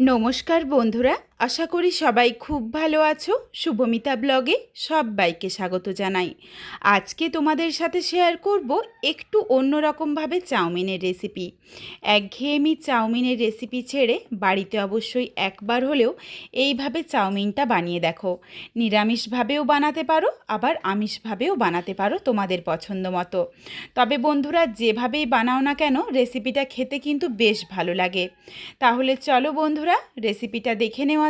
নমস্কার বন্ধুরা আশা করি সবাই খুব ভালো আছো। শুভমিতা ব্লগে সবাইকে স্বাগত জানাই। আজকে তোমাদের সাথে শেয়ার করব একটু অন্যরকমভাবে চাউমিনের রেসিপি একঘেয়েমি চাউমিনের রেসিপি ছেড়ে বাড়িতে অবশ্যই একবার হলেও এইভাবে চাউমিনটা বানিয়ে দেখো। নিরামিষভাবেও বানাতে পারো, আবার আমিষভাবেও বানাতে পারো তোমাদের পছন্দ মতো। তবে বন্ধুরা, যেভাবেই বানাও না কেন রেসিপিটা খেতে কিন্তু বেশ ভালো লাগে। তাহলে চলো বন্ধুরা রেসিপিটা দেখে নেওয়া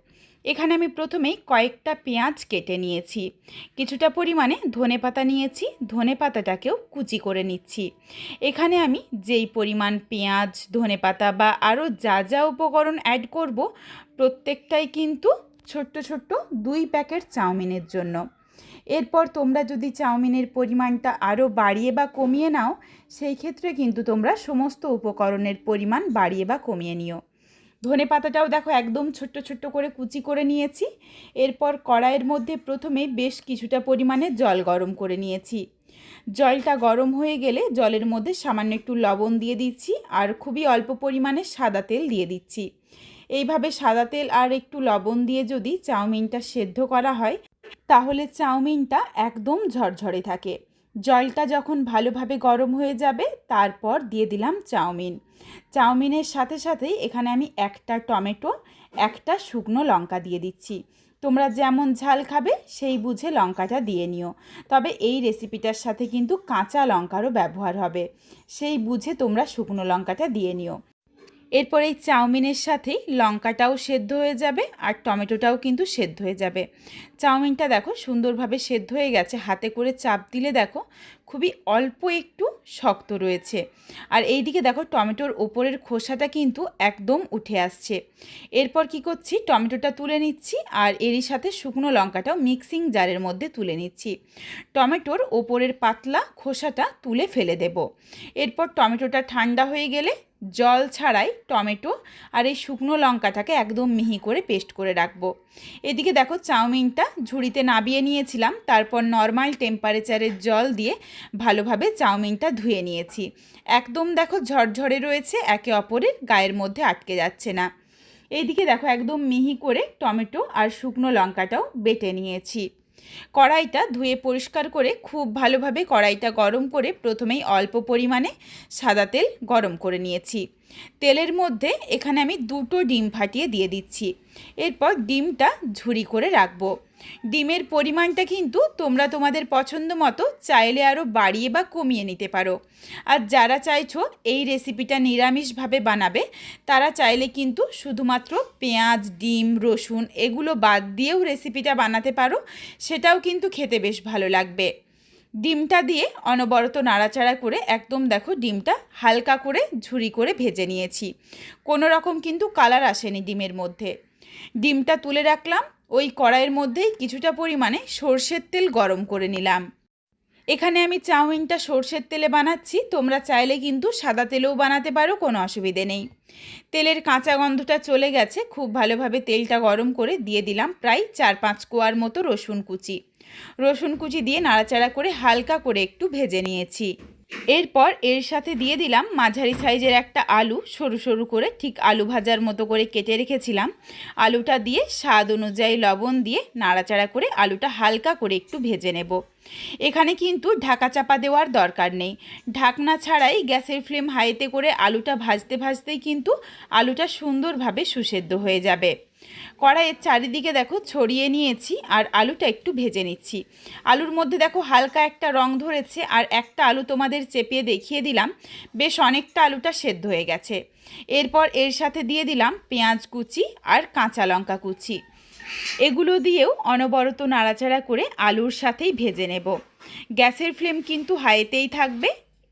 এখানে আমি প্রথমেই কয়েকটা পেঁয়াজ কেটে নিয়েছি। কিছুটা পরিমাণে ধনে পাতা নিয়েছি, ধনে পাতাটাকেও কুচি করে নিচ্ছি। এখানে আমি যেই পরিমাণ পেঁয়াজ, ধনে পাতা বা আরও যা যা উপকরণ অ্যাড করব, প্রত্যেকটাই কিন্তু ছোট্ট ছোট্ট দুই প্যাকেট চাউমিনের জন্য। এরপর তোমরা যদি চাউমিনের পরিমাণটা আরও বাড়িয়ে বা কমিয়ে নাও, সেই ক্ষেত্রে কিন্তু তোমরা সমস্ত উপকরণের পরিমাণ বাড়িয়ে বা কমিয়ে নিও। ধনে পাতাটাও দেখো একদম ছোট্ট ছোট্ট করে কুচি করে নিয়েছি। এরপর কড়াইয়ের মধ্যে প্রথমে বেশ কিছুটা পরিমাণে জল গরম করে নিয়েছি। জলটা গরম হয়ে গেলে জলের মধ্যে সামান্য একটু লবণ দিয়ে দিচ্ছি আর খুবই অল্প পরিমাণে সাদা তেল দিয়ে দিচ্ছি। এইভাবে সাদা তেল আর একটু লবণ দিয়ে যদি চাউমিনটা সেদ্ধ করা হয়, তাহলে চাউমিনটা একদম ঝরঝরে থাকে। জলটা যখন ভালোভাবে গরম হয়ে যাবে, তারপর দিয়ে দিলাম চাউমিন। চাউমিনের সাথে সাথেই এখানে আমি একটা টমেটো, একটা শুকনো লঙ্কা দিয়ে দিচ্ছি। তোমরা যেমন ঝাল খাবে, সেই বুঝে লঙ্কাটা দিয়ে নিও। তবে এই রেসিপিটার সাথে কিন্তু কাঁচা লঙ্কারও ব্যবহার হবে। সেই বুঝে তোমরা শুকনো লঙ্কাটা দিয়ে নিও। এরপর এই চাউমিনের সাথেই লঙ্কাটাও সেদ্ধ হয়ে যাবে আর টমেটোটাও কিন্তু সেদ্ধ হয়ে যাবে। চাউমিনটা দেখো সুন্দরভাবে সেদ্ধ হয়ে গেছে। হাতে করে চাপ দিলে দেখো খুবই অল্প একটু শক্ত রয়েছে। আর এই দিকে দেখো টমেটোর ওপরের খোসাটা কিন্তু একদম উঠে আসছে। এরপর কি করছি? টমেটোটা তুলে নিচ্ছি আর এরই সাথে শুকনো লঙ্কাটাও মিক্সিং জারের মধ্যে তুলে নিচ্ছি। টমেটোর ওপরের পাতলা খোসাটা তুলে ফেলে দেব। এরপর টমেটোটা ঠান্ডা হয়ে গেলে জল ছাড়াই টমেটো আর এই শুকনো লঙ্কাটাকে একদম মিহি করে পেস্ট করে রাখব। এদিকে দেখো চাউমিনটা ঝুড়িতে নাবিয়ে নিয়েছিলাম। তারপর নর্মাল টেম্পারেচারের জল দিয়ে ভালোভাবে চাউমিনটা ধুয়ে নিয়েছি। একদম দেখো ঝরঝরে রয়েছে, একে অপরের গায়ের মধ্যে আটকে যাচ্ছে না। এইদিকে দেখো একদম মিহি করে টমেটো আর শুকনো লঙ্কাটাও বেটে নিয়েছি। কড়াইটা ধুয়ে পরিষ্কার করে খুব ভালোভাবে কড়াইটা গরম করে প্রথমেই অল্প পরিমাণে সাদা তেল গরম করে নিয়েছি। তেলের মধ্যে এখানে আমি দুটো ডিম ফাটিয়ে দিয়ে দিচ্ছি। এরপর ডিমটা ঝুরি করে রাখব। ডিমের পরিমাণটা কিন্তু তোমরা তোমাদের পছন্দ মতো চাইলে আরও বাড়িয়ে বা কমিয়ে নিতে পারো। আর যারা চাইছো এই রেসিপিটা নিরামিষভাবে বানাবে, তারা চাইলে কিন্তু শুধুমাত্র পেঁয়াজ, ডিম, রসুন এগুলো বাদ দিয়েও রেসিপিটা বানাতে পারো, সেটাও কিন্তু খেতে বেশ ভালো লাগবে। ডিমটা দিয়ে অনবরত নাড়াচাড়া করে একদম দেখো ডিমটা হালকা করে ঝুরি করে ভেজে নিয়েছি। কোনো রকম কিন্তু কালার আসেনি ডিমের মধ্যে। ডিমটা তুলে রাখলাম, ওই কড়াইয়ের মধ্যেই কিছুটা পরিমাণে সর্ষের তেল গরম করে নিলাম। এখানে আমি চাউমিনটা সর্ষের তেলে বানাচ্ছি, তোমরা চাইলে কিন্তু সাদা তেলেও বানাতে পারো, কোনো অসুবিধে নেই। তেলের কাঁচা গন্ধটা চলে গেছে, খুব ভালোভাবে তেলটা গরম করে দিয়ে দিলাম প্রায় চার পাঁচ কোয়ার মতো রসুন কুচি। রসুন কুচি দিয়ে নাড়াচাড়া করে হালকা করে একটু ভেজে নিয়েছি। এরপর এর সাথে দিয়ে দিলাম মাঝারি সাইজের একটা আলু, সরু সরু করে ঠিক আলু ভাজার মতো করে কেটে রেখেছিলাম। আলুটা দিয়ে স্বাদ অনুযায়ী লবণ দিয়ে নাড়াচাড়া করে আলুটা হালকা করে একটু ভেজে নেব। এখানে কিন্তু ঢাকা চাপা দেওয়ার দরকার নেই। ঢাকনা ছাড়াই গ্যাসের ফ্লেম হাইতে করে আলুটা ভাজতে ভাজতেই কিন্তু আলুটা সুন্দরভাবে সুসেদ্ধ হয়ে যাবে। কড়াইয়ের চারিদিকে দেখো ছড়িয়ে নিয়েছি আর আলুটা একটু ভেজে নিচ্ছি। আলুর মধ্যে দেখো হালকা একটা রং ধরেছে আর একটা আলু তোমাদের চেপিয়ে দেখিয়ে দিলাম। বেশ অনেকটা আলুটা সেদ্ধ হয়ে গেছে। এরপর এর সাথে দিয়ে দিলাম পেঁয়াজ কুচি আর কাঁচা লঙ্কা কুচি। এগুলো দিয়েও অনবরত নাড়াচাড়া করে আলুর সাথেই ভেজে নেব। গ্যাসের ফ্লেম কিন্তু হাইতেই থাকবে।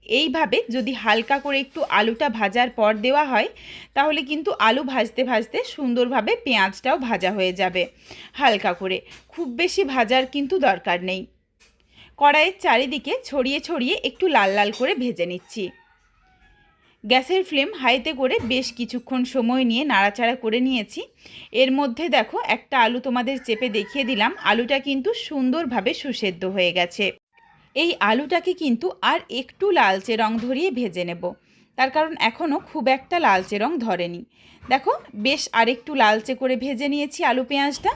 এইভাবে যদি হালকা করে একটু আলুটা ভাজার পর দেওয়া হয়, তাহলে কিন্তু আলু ভাজতে ভাজতে সুন্দরভাবে পেঁয়াজটাও ভাজা হয়ে যাবে হালকা করে। খুব বেশি ভাজার কিন্তু দরকার নেই। কড়াইয়ের চারিদিকে ছড়িয়ে ছড়িয়ে একটু লাল লাল করে ভেজে নিচ্ছি। গ্যাসের ফ্লেম হাইতে করে বেশ কিছুক্ষণ সময় নিয়ে নাড়াচাড়া করে নিয়েছি। এর মধ্যে দেখো একটা আলু তোমাদের চেপে দেখিয়ে দিলাম। আলুটা কিন্তু সুন্দরভাবে সুসেদ্ধ হয়ে গেছে। এই আলুটাকে কিন্তু আর একটু লালচে রং ধরিয়ে ভেজে নেব। তার কারণ এখনও খুব একটা লালচে রং ধরেনি। দেখো, বেশ আরেকটু লালচে করে ভেজে নিয়েছি আলু পেঁয়াজটা।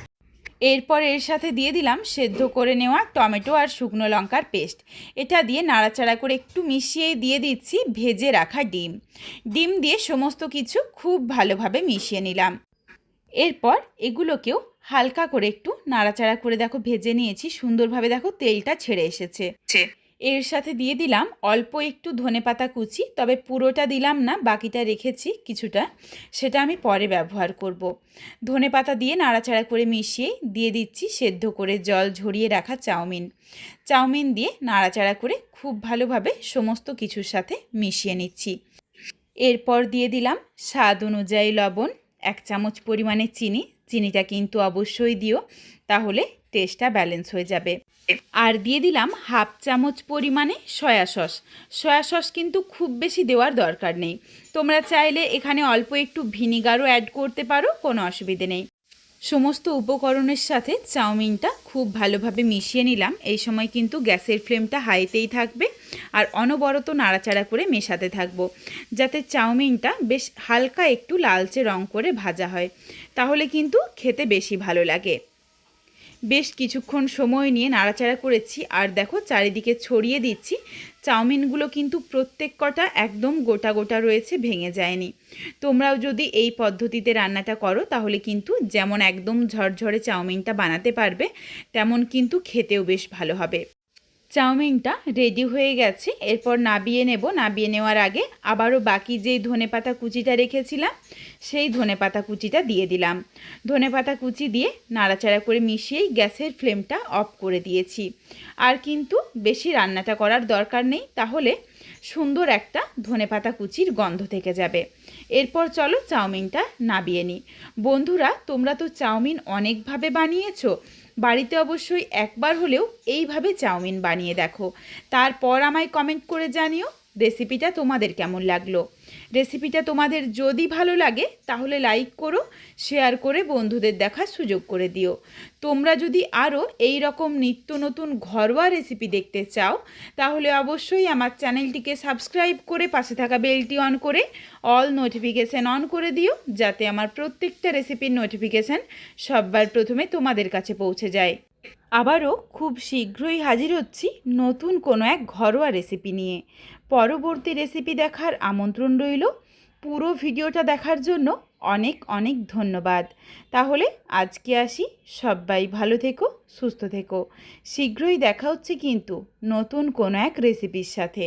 এরপর এর সাথে দিয়ে দিলাম সেদ্ধ করে নেওয়া টমেটো আর শুকনো লঙ্কার পেস্ট। এটা দিয়ে নাড়াচাড়া করে একটু মিশিয়ে দিয়ে দিচ্ছি ভেজে রাখা ডিম। ডিম দিয়ে সমস্ত কিছু খুব ভালোভাবে মিশিয়ে নিলাম। এরপর এগুলোকেও হালকা করে একটু নাড়াচাড়া করে দেখো ভেজে নিয়েছি। সুন্দরভাবে দেখো তেলটা ছেড়ে এসেছে। এর সাথে দিয়ে দিলাম অল্প একটু ধনেপাতা কুচি তবে পুরোটা দিলাম না বাকিটা রেখেছি কিছুটা। সেটা আমি পরে ব্যবহার করব। ধনেপাতা দিয়ে নাড়াচাড়া করে মিশিয়ে দিয়ে দিচ্ছি সেদ্ধ করে জল ঝরিয়ে রাখা চাউমিন। চাউমিন দিয়ে নাড়াচাড়া করে খুব ভালোভাবে সমস্ত কিছুর সাথে মিশিয়ে নিচ্ছি। এরপর দিয়ে দিলাম স্বাদ অনুযায়ী লবণ এক চামচ পরিমাণে চিনি চিনিটা কিন্তু অবশ্যই দিও, তাহলে টেস্টটা ব্যালেন্স হয়ে যাবে। আর দিয়ে দিলাম হাফ চামচ পরিমাণে সয়া সস। সয়া সস কিন্তু খুব বেশি দেওয়ার দরকার নেই। তোমরা চাইলে এখানে অল্প একটু ভিনিগারও অ্যাড করতে পারো, কোনো অসুবিধে নেই। সমস্ত উপকরণের সাথে চাউমিনটা খুব ভালোভাবে মিশিয়ে নিলাম। এই সময় কিন্তু গ্যাসের ফ্লেমটা হাইতেই থাকবে আর অনবরত নাড়াচাড়া করে মেশাতে থাকব, যাতে চাউমিনটা বেশ হালকা একটু লালচে রং করে ভাজা হয়, তাহলে কিন্তু খেতে বেশি ভালো লাগে। বেশ কিছুক্ষণ সময় নিয়ে নাড়াচাড়া করেছি, আর দেখো চারিদিকে ছড়িয়ে দিচ্ছি চাউমিনগুলো কিন্তু প্রত্যেক কটা একদম গোটা গোটা রয়েছে, ভেঙে যায়নি। তোমরাও যদি এই পদ্ধতিতে রান্নাটা করো, তাহলে কিন্তু যেমন একদম ঝরঝরে চাউমিনটা বানাতে পারবে, তেমন কিন্তু খেতেও বেশ ভালো হবে। চাউমিনটা রেডি হয়ে গেছে। এরপর নাবিয়ে নেব। নাবিয়ে নেওয়ার আগে আবারও বাকি যেই ধনেপাতা কুচিটা রেখেছিলাম, সেই ধনেপাতা কুচিটা দিয়ে দিলাম। ধনেপাতা কুচি দিয়ে নাড়াচাড়া করে মিশিয়েই গ্যাসের ফ্লেমটা অফ করে দিয়েছি। আর কিন্তু বেশি রান্নাটা করার দরকার নেই, তাহলে সুন্দর একটা ধনেপাতা কুচির গন্ধ থেকে যাবে। এরপর চলো চাউমিনটা নাবিয়ে নিই। বন্ধুরা, তোমরা তো চাউমিন অনেকভাবে বানিয়েছো বাড়িতে অবশ্যই একবার হলেও এইভাবে চাউমিন বানিয়ে দেখো। তারপর আমায় কমেন্ট করে জানিও। রেসিপিটা তোমাদের কেমন লাগল? রেসিপিটা তোমাদের যদি ভালো লাগে, তাহলে লাইক করো শেয়ার করে বন্ধুদের দেখার সুযোগ করে দিও। তোমরা যদি আরও এই রকম নিত্য নতুন ঘরোয়া রেসিপি দেখতে চাও, তাহলে অবশ্যই আমার চ্যানেলটিকে সাবস্ক্রাইব করে পাশে থাকা বেলটি অন করে অল নোটিফিকেশান অন করে দিও, যাতে আমার প্রত্যেকটা রেসিপির নোটিফিকেশান সববার প্রথমে তোমাদের কাছে পৌঁছে যায়। আবারও খুব শীঘ্রই হাজির হচ্ছি নতুন কোনো এক ঘরোয়া রেসিপি নিয়ে। পরবর্তী রেসিপি দেখার আমন্ত্রণ রইল। পুরো ভিডিওটা দেখার জন্য অনেক অনেক ধন্যবাদ। তাহলে আজকে আসি। সবাই ভালো থেকো, সুস্থ থেকো। শীঘ্রই দেখা হচ্ছে কিন্তু নতুন কোনো এক রেসিপির সাথে।